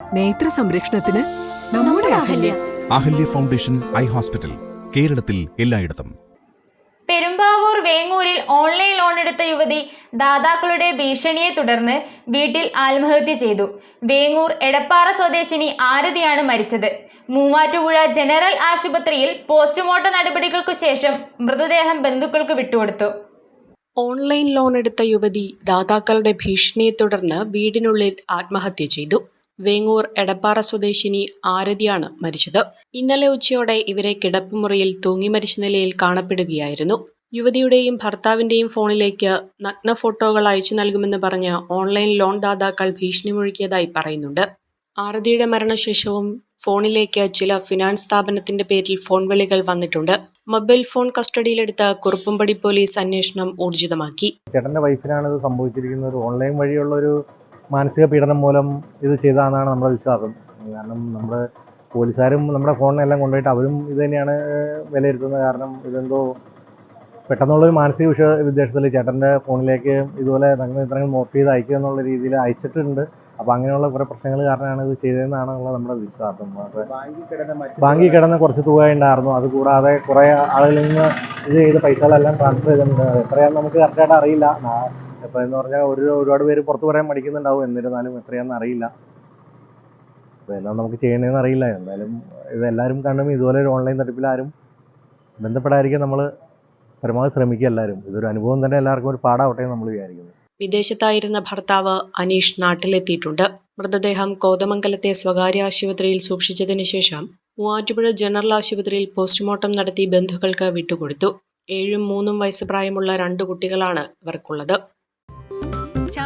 നേത്ര സംരക്ഷണത്തിന് നമ്മുടെ Ahalya. Ahalya foundation eye hospital കേരളത്തിൽ എല്ലായിടത്തും. പെരുമ്പാവൂർ വേങ്ങൂരിൽ ഓൺലൈൻ ലോൺ എടുത്ത യുവതി ദാതാക്കളുടെ ഭീഷണിയെ തുടർന്ന് വീട്ടിൽ ആത്മഹത്യ ചെയ്തു. വേങ്ങൂർ എടപ്പാറ സ്വദേശിനി ആരതിയാണ് മരിച്ചത്. മൂവാറ്റുപുഴ ജനറൽ ആശുപത്രിയിൽ പോസ്റ്റ്മോർട്ടം നടപടികൾക്കു ശേഷം മൃതദേഹം ബന്ധുക്കൾക്ക് വിട്ടുകൊടുത്തു. ഓൺലൈൻ ലോൺ എടുത്ത യുവതി ദാതാക്കളുടെ ഭീഷണിയെ തുടർന്ന് വീടിനുള്ളിൽ ആത്മഹത്യ ചെയ്തു. വേങ്ങൂർ എടപ്പാറ സ്വദേശിനി ആരതിയാണ് മരിച്ചത്. ഇന്നലെ ഉച്ചയോടെ ഇവരെ കിടപ്പുമുറിയിൽ തൂങ്ങി മരിച്ച നിലയിൽ കാണപ്പെടുകയായിരുന്നു. യുവതിയുടെയും ഭർത്താവിന്റെയും ഫോണിലേക്ക് നഗ്ന ഫോട്ടോകൾ അയച്ചു നൽകുമെന്ന് പറഞ്ഞ് ഓൺലൈൻ ലോൺ ദാതാക്കൾ ഭീഷണി മുഴുക്കിയതായി പറയുന്നുണ്ട്. ആരതിയുടെ മരണശേഷവും ഫോണിലേക്ക് ചില ഫിനാൻസ് സ്ഥാപനത്തിന്റെ പേരിൽ ഫോൺ വിളികൾ വന്നിട്ടുണ്ട്. മൊബൈൽ ഫോൺ കസ്റ്റഡിയിലെടുത്ത കുറുപ്പുംപടി പോലീസ് അന്വേഷണം ഊർജിതമാക്കി. ചേട്ടന്റെ വൈഫിനാണ് ഇത് സംഭവിച്ചിരിക്കുന്നത്. ഓൺലൈൻ വഴിയുള്ള ഒരു മാനസിക പീഡനം മൂലം ഇത് ചെയ്തതെന്നാണ് നമ്മുടെ വിശ്വാസം. കാരണം നമ്മുടെ പോലീസുകാരും നമ്മുടെ ഫോണിനെല്ലാം കൊണ്ടുപോയിട്ട് അവരും ഇത് തന്നെയാണ് വിലയിരുത്തുന്നത്. കാരണം ഇതെന്തോ പെട്ടെന്നുള്ളൊരു മാനസിക വിഷ വിദ്വേഷത്തിൽ ചേട്ടന്റെ ഫോണിലേക്ക് ഇതുപോലെ തങ്ങൾ ഇത്രയും മോർഫ് ചെയ്ത് അയക്കുക എന്നുള്ള രീതിയിൽ അയച്ചിട്ടുണ്ട്. അപ്പോൾ അങ്ങനെയുള്ള കുറേ പ്രശ്നങ്ങൾ കാരണമാണ് ഇത് ചെയ്തതെന്നാണ് ഉള്ള നമ്മുടെ വിശ്വാസം. ബാങ്കിൽ കിടന്ന കുറച്ച് തുക ഉണ്ടായിരുന്നു. അതുകൂടാതെ കുറേ ആളുകളിൽ നിന്ന് ഇത് ചെയ്ത് പൈസകളെല്ലാം ട്രാൻസ്ഫർ ചെയ്തിട്ടുണ്ട്. എത്രയാണെന്ന് നമുക്ക് കറക്റ്റായിട്ട് അറിയില്ല. ഇപ്പൊ എന്ന് പറഞ്ഞാൽ ഒരു ഒരുപാട് പേര് പുറത്ത് പറയാൻ മടിക്കുന്നുണ്ടാവും എന്നിരുന്നാലും എത്രയാണെന്ന് അറിയില്ല. അപ്പോൾ എന്നാ നമുക്ക് ചെയ്യണമെന്ന് അറിയില്ല. എന്നാലും ഇതെല്ലാവരും കണ്ടും ഇതുപോലെ ഒരു ഓൺലൈൻ തട്ടിപ്പിൽ ആരും ബന്ധപ്പെടാതിരിക്കാൻ നമ്മൾ പരമാവധി ശ്രമിക്കുക എല്ലാവരും ഇതൊരു അനുഭവം തന്നെ എല്ലാവർക്കും ഒരു പാടാവട്ടെ നമ്മൾ വിചാരിക്കുന്നു. വിദേശത്തായിരുന്ന ഭർത്താവ് അനീഷ് നാട്ടിലെത്തിയിട്ടുണ്ട്. മൃതദേഹം കോതമംഗലത്തെ സ്വകാര്യ ആശുപത്രിയിൽ സൂക്ഷിച്ചതിനു ശേഷം മൂവാറ്റുപുഴ ജനറൽ ആശുപത്രിയിൽ പോസ്റ്റ്മോർട്ടം നടത്തി ബന്ധുക്കൾക്ക് വിട്ടുകൊടുത്തു. ഏഴും മൂന്നും വയസ്സ് പ്രായമുള്ള രണ്ട് കുട്ടികളാണ് ഇവർക്കുള്ളത്.